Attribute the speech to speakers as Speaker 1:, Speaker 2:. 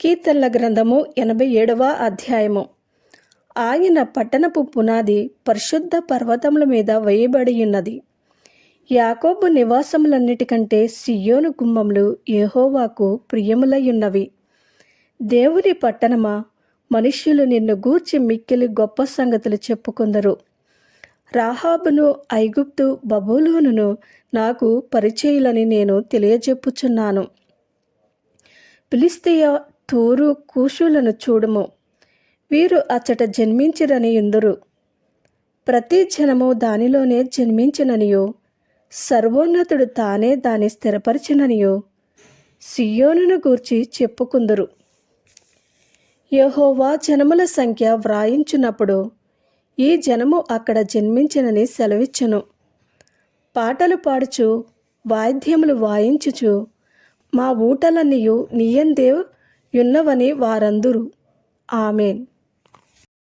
Speaker 1: కీర్తనల గ్రంథము ఎనభై ఏడవ అధ్యాయము. ఆయన పట్టణపు పునాది పరిశుద్ధ పర్వతముల మీద వేయబడి ఉన్నది యాకోబు నివాసములన్నిటికంటే సియోను గుమ్మములు యెహోవాకు ప్రియములయ్యున్నవి దేవుని పట్టణమా మనుష్యులు నిన్ను గూర్చి మిక్కిలి గొప్ప సంగతులు చెప్పుకుందరు. రాహాబును ఐగుప్తు బబులోనును నాకు పరిచయులని నేను తెలియజెప్పుచున్నాను. ఫిలిస్తీయ తూరు కూషులను చూడుము. వీరు అచ్చట జన్మించిరని ఎందురు ప్రతి జనము దానిలోనే జన్మించిననియో. సర్వోన్నతుడు తానే దాన్ని స్థిరపరిచిననియో. సియోనును గూర్చి చెప్పుకుందురు. యహోవా జనముల సంఖ్య వ్రాయించినప్పుడు ఈ జనము అక్కడ జన్మించినని సెలవిచ్చును. పాటలు పాడుచు వాయిద్యములు వాయించుచు మా ఊటలన్నీయు నీయందే యున్నవని వారందురు. ఆమెన్.